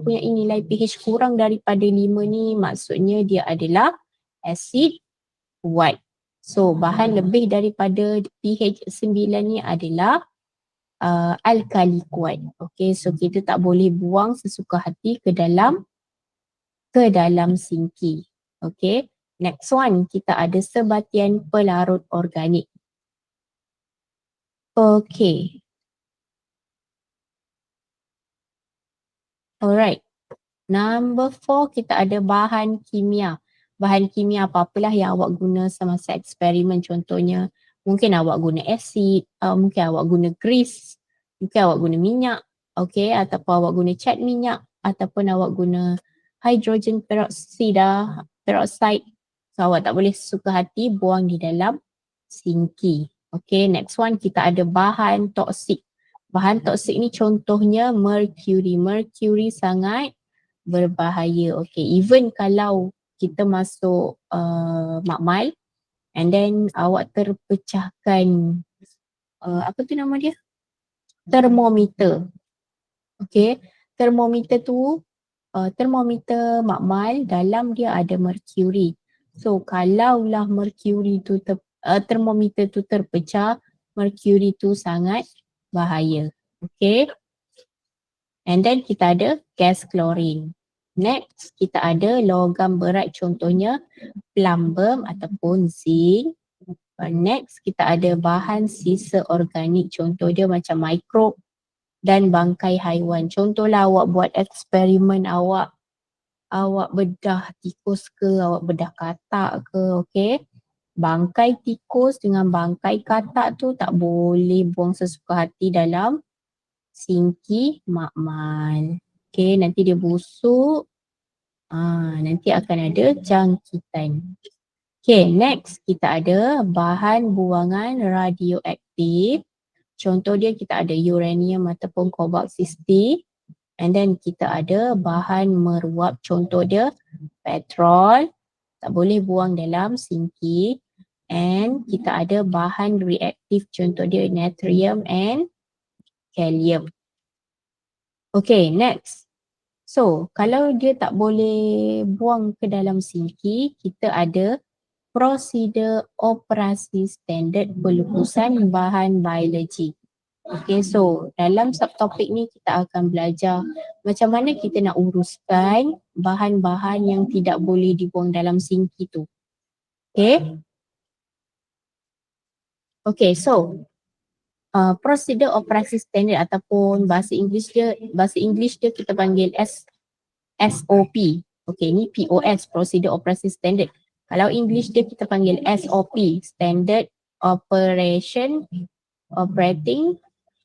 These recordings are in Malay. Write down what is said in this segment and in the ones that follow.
mempunyai nilai pH kurang daripada 5 ni maksudnya dia adalah acid kuat. So bahan lebih daripada pH 9 ni adalah uh, alkali kuat. Okay so kita tak boleh buang sesuka hati ke dalam ke dalam sinki. Okay next one kita ada sebatian pelarut organik. Okay Alright. Number four, kita ada bahan kimia. Bahan kimia apa-apalah yang awak guna semasa eksperimen contohnya. Mungkin awak guna asid, uh, mungkin awak guna grease, mungkin awak guna minyak, okay, ataupun awak guna cat minyak, ataupun awak guna hydrogen peroxide, peroxide. So awak tak boleh suka hati buang di dalam sinki. Okay, next one kita ada bahan toksik. Bahan toksik ni contohnya mercury. Mercury sangat berbahaya. Okay, even kalau kita masuk uh, makmal and then awak terpecahkan uh, apa tu nama dia? Termometer. Okay, termometer tu uh, termometer makmal dalam dia ada mercury. So kalaulah mercury tu ter, uh, termometer tu terpecah, mercury tu sangat bahaya. Okay. And then kita ada gas klorin. Next, kita ada logam berat contohnya plumbum ataupun zinc. Next, kita ada bahan sisa organik contoh dia macam mikrob dan bangkai haiwan. Contohlah awak buat eksperimen awak awak bedah tikus ke, awak bedah katak ke, okay bangkai tikus dengan bangkai katak tu tak boleh buang sesuka hati dalam sinki makmal. Okay, nanti dia busuk. Ah, nanti akan ada jangkitan. Okay, next kita ada bahan buangan radioaktif. Contoh dia kita ada uranium ataupun cobalt 60. And then kita ada bahan meruap. Contoh dia petrol. Tak boleh buang dalam sinki and kita ada bahan reaktif contoh dia natrium and kalium. Okay next. So kalau dia tak boleh buang ke dalam sinki kita ada prosedur operasi standard pelupusan bahan biologi. Okay so dalam subtopik ni kita akan belajar macam mana kita nak uruskan bahan-bahan yang tidak boleh dibuang dalam sinki tu. Okay. Okay, so uh, prosedur operasi standard ataupun bahasa English dia, bahasa English dia kita panggil S SOP. Okay, ni POS, prosedur operasi standard. Kalau English dia kita panggil SOP, standard operation operating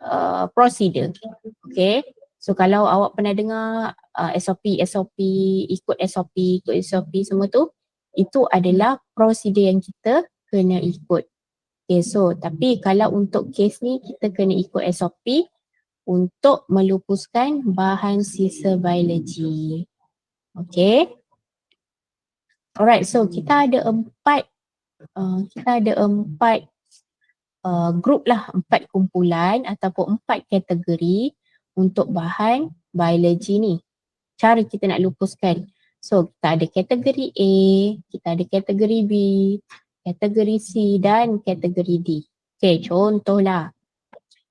uh, procedure. Okay, so kalau awak pernah dengar uh, SOP, SOP, ikut SOP, ikut SOP semua tu, itu adalah prosedur yang kita kena ikut. Okay, so tapi kalau untuk kes ni kita kena ikut SOP untuk melupuskan bahan sisa biologi. Okay. Alright, so kita ada empat, uh, kita ada empat uh, group lah, empat kumpulan ataupun empat kategori untuk bahan biologi ni. Cara kita nak lupuskan. So kita ada kategori A, kita ada kategori B, kategori C dan kategori D. Okey, contohlah.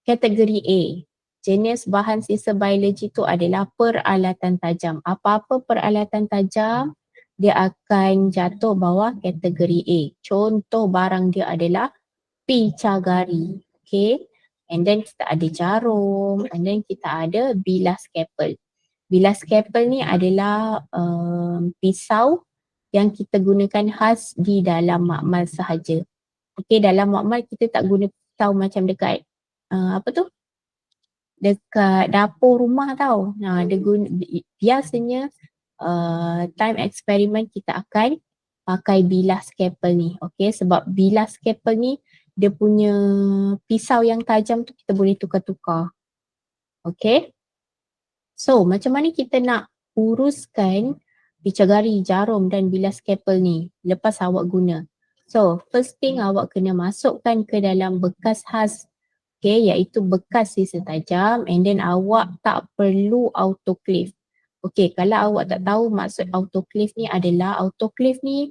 Kategori A, jenis bahan sisa biologi tu adalah peralatan tajam. Apa-apa peralatan tajam, dia akan jatuh bawah kategori A. Contoh barang dia adalah picagari. Okay. And then kita ada jarum. And then kita ada bilas scalpel. Bilas scalpel ni adalah um, pisau yang kita gunakan khas di dalam makmal sahaja. Okey, dalam makmal kita tak guna tahu macam dekat uh, apa tu? Dekat dapur rumah tau. Nah, dia guna, biasanya uh, time eksperimen kita akan pakai bilah scalpel ni. Okey, sebab bilah scalpel ni dia punya pisau yang tajam tu kita boleh tukar-tukar. Okey. So, macam mana kita nak uruskan picagari, jarum dan bilas scalpel ni lepas awak guna. So first thing awak kena masukkan ke dalam bekas khas okay, iaitu bekas sisa tajam and then awak tak perlu autoclave. Okay, kalau awak tak tahu maksud autoclave ni adalah autoclave ni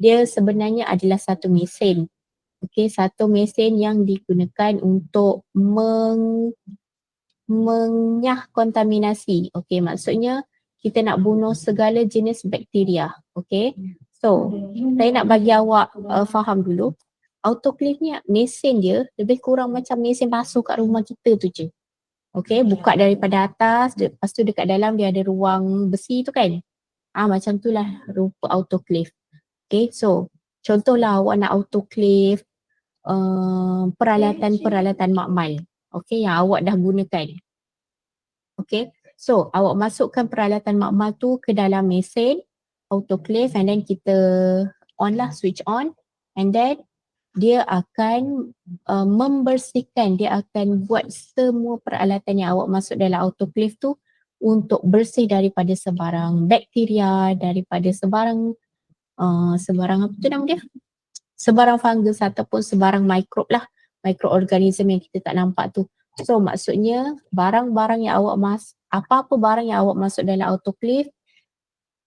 dia sebenarnya adalah satu mesin. Okay, satu mesin yang digunakan untuk meng menyah kontaminasi. Okay, maksudnya kita nak bunuh segala jenis bakteria. Okay, so saya nak bagi awak uh, faham dulu. Autoclave ni mesin dia lebih kurang macam mesin basuh kat rumah kita tu je. Okay, buka daripada atas, lepas tu dekat dalam dia ada ruang besi tu kan. Ah macam tu lah rupa autoclave. Okay, so contohlah awak nak autoclave uh, peralatan-peralatan makmal. Okay, yang awak dah gunakan. Okay, so awak masukkan peralatan makmal tu ke dalam mesin autoclave and then kita on lah, switch on and then dia akan uh, membersihkan, dia akan buat semua peralatan yang awak masuk dalam autoclave tu untuk bersih daripada sebarang bakteria, daripada sebarang uh, sebarang apa tu nama dia? Sebarang fungus ataupun sebarang mikrob lah, mikroorganism yang kita tak nampak tu. So maksudnya barang-barang yang awak mas, apa-apa barang yang awak masuk dalam autoclave,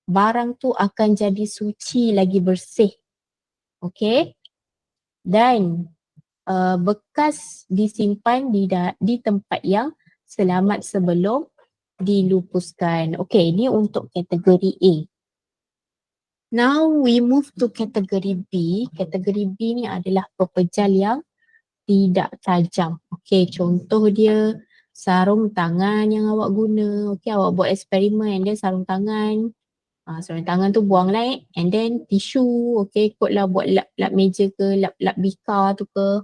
barang tu akan jadi suci lagi bersih. Okay? dan uh, bekas disimpan di da- di tempat yang selamat sebelum dilupuskan. Okay, ini untuk kategori A. Now we move to kategori B. Kategori B ni adalah pepejal yang tidak tajam. Okay, contoh dia sarung tangan yang awak guna. Okay, awak buat eksperimen dia sarung tangan Uh, sarung tangan tu buang naik and then tisu okay ikutlah buat lap, lap meja ke lap, lap bika tu ke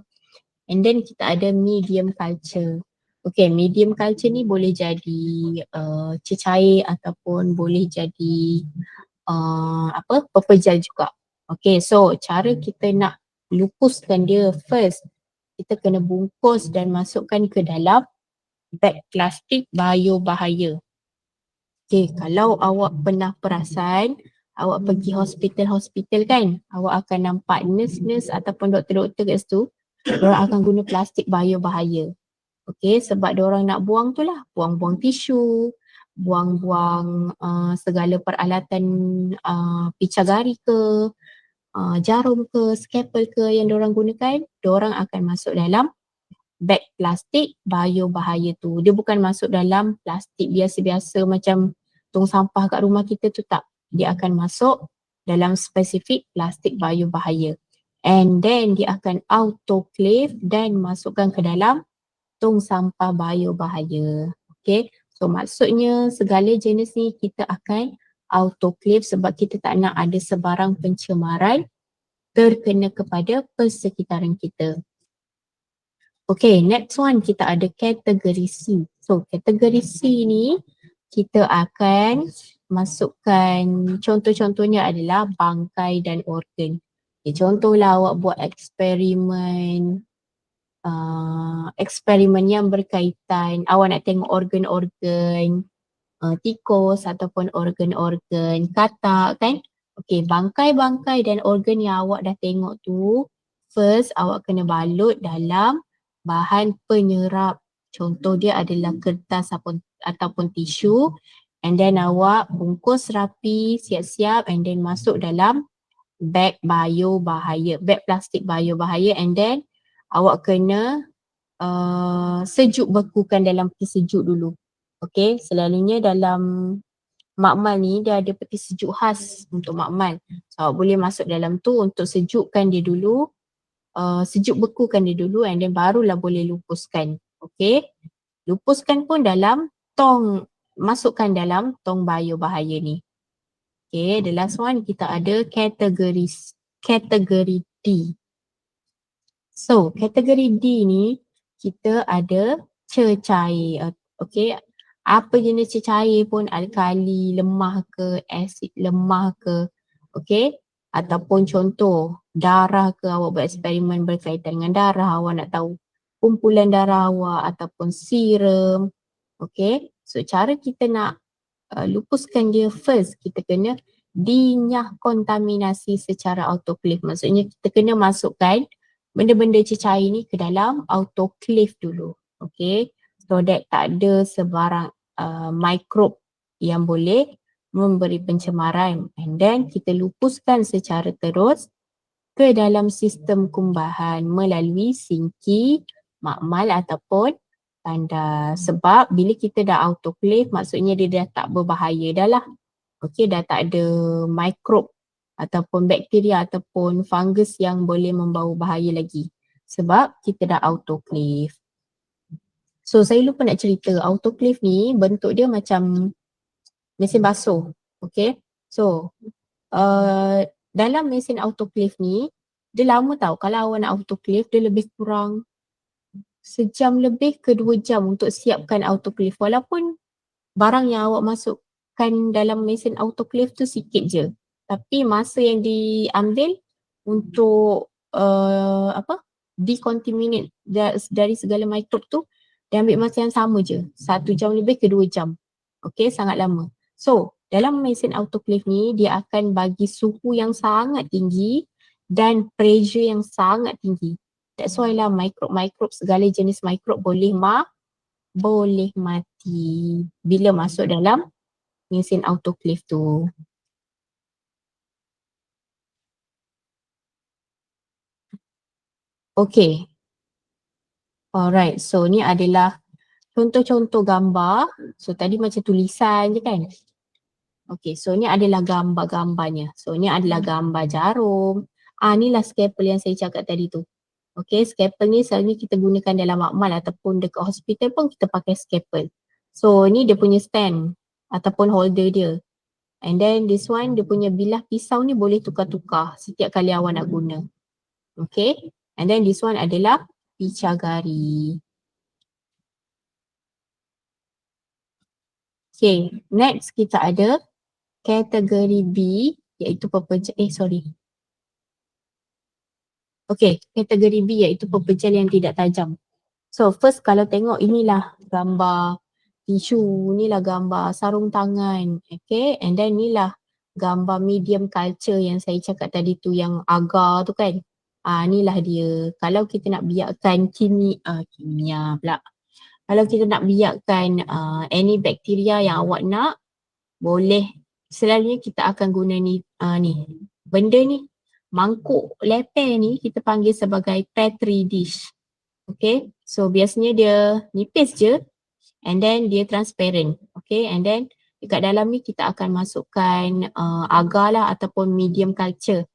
and then kita ada medium culture okay medium culture ni boleh jadi uh, cecair ataupun boleh jadi uh, apa pepejal juga. Okay so cara kita nak lupuskan dia first kita kena bungkus dan masukkan ke dalam bag plastik bio bahaya Okay, kalau awak pernah perasan, awak pergi hospital-hospital kan, awak akan nampak nurse-nurse ataupun doktor-doktor kat situ, mereka akan guna plastik bahaya-bahaya. Okay, sebab orang nak buang tu lah, buang-buang tisu, buang-buang uh, segala peralatan uh, picagari ke, uh, jarum ke, scalpel ke yang orang gunakan, orang akan masuk dalam bag plastik bio bahaya tu. Dia bukan masuk dalam plastik biasa-biasa macam tong sampah kat rumah kita tu tak. Dia akan masuk dalam spesifik plastik bio bahaya. And then dia akan autoclave dan masukkan ke dalam tong sampah bio bahaya. Okay. So maksudnya segala jenis ni kita akan autoclave sebab kita tak nak ada sebarang pencemaran terkena kepada persekitaran kita. Okay, next one kita ada kategori C. So kategori C ni kita akan masukkan contoh-contohnya adalah bangkai dan organ. Okay, contohlah awak buat eksperimen uh, eksperimen yang berkaitan awak nak tengok organ-organ uh, tikus ataupun organ-organ katak kan. Okay, bangkai-bangkai dan organ yang awak dah tengok tu first awak kena balut dalam bahan penyerap. Contoh dia adalah kertas ataupun ataupun tisu and then awak bungkus rapi siap-siap and then masuk dalam bag bio bahaya, bag plastik bio bahaya and then awak kena uh, sejuk bekukan dalam peti sejuk dulu. Okay, selalunya dalam makmal ni dia ada peti sejuk khas untuk makmal. So awak boleh masuk dalam tu untuk sejukkan dia dulu, uh, sejuk bekukan dia dulu and then barulah boleh lupuskan. Okay, lupuskan pun dalam tong masukkan dalam tong bio bahaya ni. Okay, the last one kita ada kategori kategori D. So, kategori D ni kita ada cecair. Okay, apa jenis cecair pun alkali, lemah ke, asid lemah ke. Okay, ataupun contoh darah ke awak buat eksperimen berkaitan dengan darah awak nak tahu kumpulan darah awak ataupun serum Okay, so cara kita nak uh, lupuskan dia first, kita kena dinyah kontaminasi secara autoclave. Maksudnya kita kena masukkan benda-benda cecair ni ke dalam autoclave dulu. Okay, so that tak ada sebarang uh, mikrob yang boleh memberi pencemaran. And then kita lupuskan secara terus ke dalam sistem kumbahan melalui sinki, makmal ataupun tanda sebab bila kita dah autoclave maksudnya dia dah tak berbahaya dah lah. Okey dah tak ada mikrob ataupun bakteria ataupun fungus yang boleh membawa bahaya lagi sebab kita dah autoclave so saya lupa nak cerita. Autoclave ni bentuk dia macam mesin basuh okey? So uh, dalam mesin autoclave ni dia lama tau. Kalau awak nak autoclave dia lebih kurang sejam lebih ke dua jam untuk siapkan autoclave walaupun barang yang awak masukkan dalam mesin autoclave tu sikit je tapi masa yang diambil untuk uh, apa decontaminate dari segala mikrob tu dia ambil masa yang sama je. Satu jam lebih ke dua jam. Okay sangat lama. So dalam mesin autoclave ni dia akan bagi suhu yang sangat tinggi dan pressure yang sangat tinggi. That's why lah mikrob-mikrob segala jenis mikrob boleh ma boleh mati bila masuk dalam mesin autoclave tu. Okay. Alright, so ni adalah contoh-contoh gambar. So tadi macam tulisan je kan. Okay, so ni adalah gambar-gambarnya. So ni adalah gambar jarum. Ah, ni lah scalpel yang saya cakap tadi tu. Okay, scalpel ni selalunya kita gunakan dalam makmal ataupun dekat hospital pun kita pakai scalpel. So ni dia punya stand ataupun holder dia. And then this one dia punya bilah pisau ni boleh tukar-tukar setiap kali awak nak guna. Okay, and then this one adalah picagari. Okay, next kita ada kategori B iaitu pepeja, eh sorry, Okay, kategori B iaitu pepejal yang tidak tajam. So first kalau tengok inilah gambar tisu, inilah gambar sarung tangan, okay. And then inilah gambar medium culture yang saya cakap tadi tu yang agar tu kan. Ah inilah dia. Kalau kita nak biarkan kimi, ah, kimia pula. Kalau kita nak biarkan uh, any bakteria yang awak nak, boleh selalunya kita akan guna ni, uh, ni. Benda ni mangkuk leper ni kita panggil sebagai petri dish. Okay, so biasanya dia nipis je and then dia transparent. Okay, and then dekat dalam ni kita akan masukkan uh, agar lah ataupun medium culture.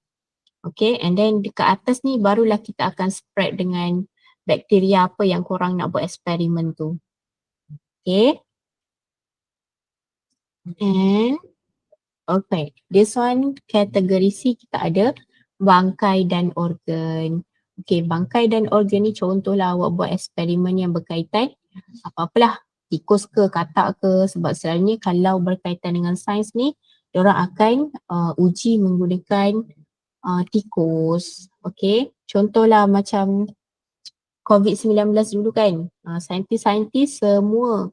Okay, and then dekat atas ni barulah kita akan spread dengan bakteria apa yang korang nak buat eksperimen tu. Okay. And okay, this one kategori C kita ada bangkai dan organ. Okey, bangkai dan organ ni contohlah awak buat eksperimen yang berkaitan apa-apalah tikus ke katak ke sebab selalunya kalau berkaitan dengan sains ni orang akan uh, uji menggunakan uh, tikus. Okey, contohlah macam COVID-19 dulu kan, uh, saintis-saintis semua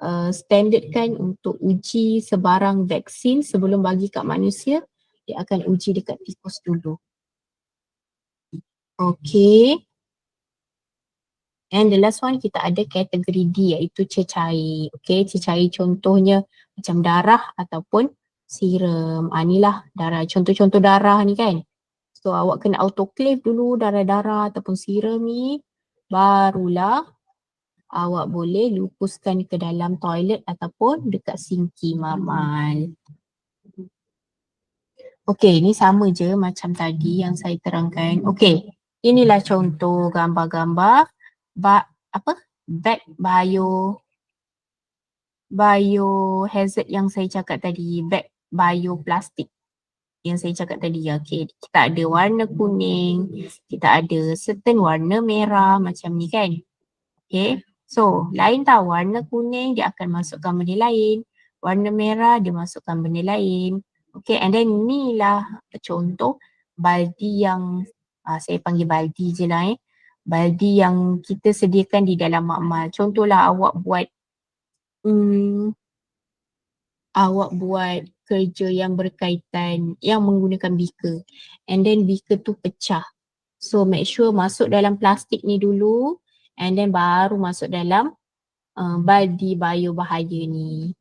uh, standardkan untuk uji sebarang vaksin sebelum bagi kat manusia dia akan uji dekat tikus dulu. Okay. And the last one kita ada kategori D iaitu cecair. Okay, cecair contohnya macam darah ataupun serum. Ah, inilah darah, contoh-contoh darah ni kan. So awak kena autoclave dulu darah-darah ataupun serum ni. Barulah awak boleh lupuskan ke dalam toilet ataupun dekat sinki mamal. Okey, ni sama je macam tadi yang saya terangkan. Okey, inilah contoh gambar-gambar ba apa? Bag bio bio hazard yang saya cakap tadi, bag bio plastik yang saya cakap tadi. Okey, kita ada warna kuning, kita ada certain warna merah macam ni kan. Okey, so lain tau warna kuning dia akan masukkan benda lain, warna merah dia masukkan benda lain. Okay and then ni lah contoh baldi yang uh, saya panggil baldi je lah eh. Baldi yang kita sediakan di dalam makmal. Contohlah awak buat um, awak buat kerja yang berkaitan yang menggunakan beaker and then beaker tu pecah. So make sure masuk dalam plastik ni dulu and then baru masuk dalam uh, baldi bio bahaya ni.